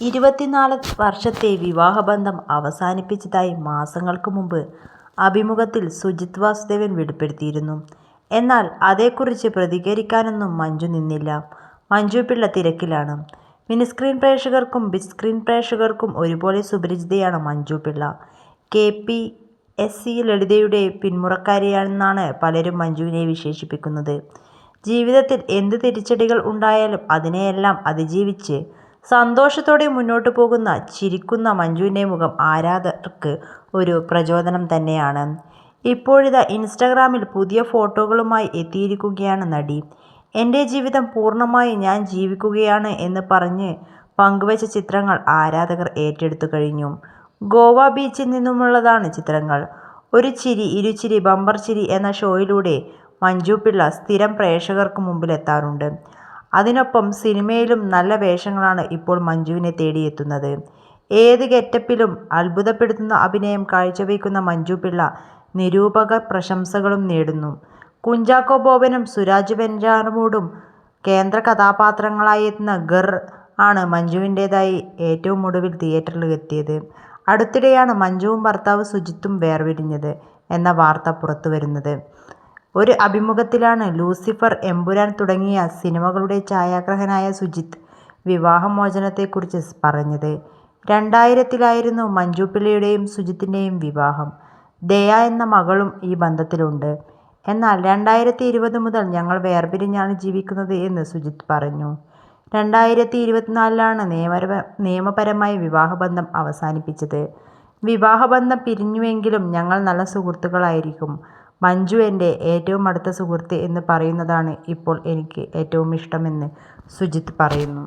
ഇരുപത്തിനാല് വർഷത്തെ വിവാഹബന്ധം അവസാനിപ്പിച്ചതായി മാസങ്ങൾക്ക് മുമ്പ് അഭിമുഖത്തിൽ സുജിത് വാസുദേവൻ വെളിപ്പെടുത്തിയിരുന്നു. എന്നാൽ അതേക്കുറിച്ച് പ്രതികരിക്കാനൊന്നും മഞ്ജു നിന്നില്ല. മഞ്ജു പിള്ള തിരക്കിലാണ്. മിനിസ്ക്രീൻ പ്രേക്ഷകർക്കും ബിഗ് സ്ക്രീൻ പ്രേക്ഷകർക്കും ഒരുപോലെ സുപരിചിതയാണ് Manju Pillai. K. P. S. C ലളിതയുടെ പിന്മുറക്കാരിയാണെന്നാണ് പലരും മഞ്ജുവിനെ വിശേഷിപ്പിക്കുന്നത്. ജീവിതത്തിൽ എന്ത് തിരിച്ചടികൾ ഉണ്ടായാലും അതിനെയെല്ലാം അതിജീവിച്ച് സന്തോഷത്തോടെ മുന്നോട്ട് പോകുന്ന ചിരിക്കുന്ന മഞ്ജുവിന്റെ മുഖം ആരാധകർക്ക് ഒരു പ്രചോദനം തന്നെയാണ്. ഇപ്പോഴിതാ ഇൻസ്റ്റഗ്രാമിൽ പുതിയ ഫോട്ടോകളുമായി എത്തിയിരിക്കുകയാണ് നടി. എന്റെ ജീവിതം പൂർണമായി ഞാൻ ജീവിക്കുകയാണ് എന്ന് പറഞ്ഞ് പങ്കുവച്ച ചിത്രങ്ങൾ ആരാധകർ ഏറ്റെടുത്തു കഴിഞ്ഞു. ഗോവ ബീച്ചിൽ നിന്നുമുള്ളതാണ് ചിത്രങ്ങൾ. ഒരു ചിരി ഇരുചിരി ബമ്പർ ചിരി എന്ന ഷോയിലൂടെ മഞ്ജു പിള്ള സ്ഥിരം പ്രേക്ഷകർക്ക് മുമ്പിലെത്താറുണ്ട്. അതിനൊപ്പം സിനിമയിലും നല്ല വേഷങ്ങളാണ് ഇപ്പോൾ മഞ്ജുവിനെ തേടിയെത്തുന്നത്. ഏത് ഗെറ്റപ്പിലും അത്ഭുതപ്പെടുത്തുന്ന അഭിനയം കാഴ്ചവെക്കുന്ന മഞ്ജു പിള്ള നിരൂപക പ്രശംസകളും നേടുന്നു. കുഞ്ചാക്കോ ബോബനും സുരാജ് വെഞ്ഞാറമൂടും കേന്ദ്ര കഥാപാത്രങ്ങളായി എത്തുന്ന ഗർ ആണ് മഞ്ജുവിന്റേതായി ഏറ്റവും ഒടുവിൽ തിയേറ്ററിൽ എത്തിയത് അടുത്തിടെയാണ് മഞ്ജുവും ഭർത്താവ് സുജിത്തും വേർപിരിഞ്ഞത് എന്ന വാർത്ത പുറത്തുവരുന്നത്. ഒരു അഭിമുഖത്തിലാണ് ലൂസിഫർ, എമ്പുരാൻ തുടങ്ങിയ സിനിമകളുടെ ഛായാഗ്രാഹകനായ സുജിത്ത് വിവാഹമോചനത്തെക്കുറിച്ച് പറഞ്ഞത്. രണ്ടായിരത്തിലായിരുന്നു മഞ്ജു പിള്ളയുടെയും സുജിത്തിന്റെയും വിവാഹം. ദയ എന്ന മകളും ഈ ബന്ധത്തിലുണ്ട്. എന്നാൽ രണ്ടായിരത്തി ഇരുപത് മുതൽ ഞങ്ങൾ വേർപിരിഞ്ഞാണ് ജീവിക്കുന്നത് എന്ന് സുജിത്ത് പറഞ്ഞു. രണ്ടായിരത്തി ഇരുപത്തിനാലിലാണ് നിയമപരമായി വിവാഹബന്ധം അവസാനിപ്പിച്ചത്. വിവാഹബന്ധം പിരിഞ്ഞുവെങ്കിലും ഞങ്ങൾ നല്ല സുഹൃത്തുക്കളായിരിക്കും. മഞ്ജു എന്റെ ഏറ്റവും അടുത്ത സുഹൃത്ത് എന്ന് പറയുന്നതാണ് ഇപ്പോൾ എനിക്ക് ഏറ്റവും ഇഷ്ടമെന്ന് സുജിത് സുജിത്ത് പറയുന്നു.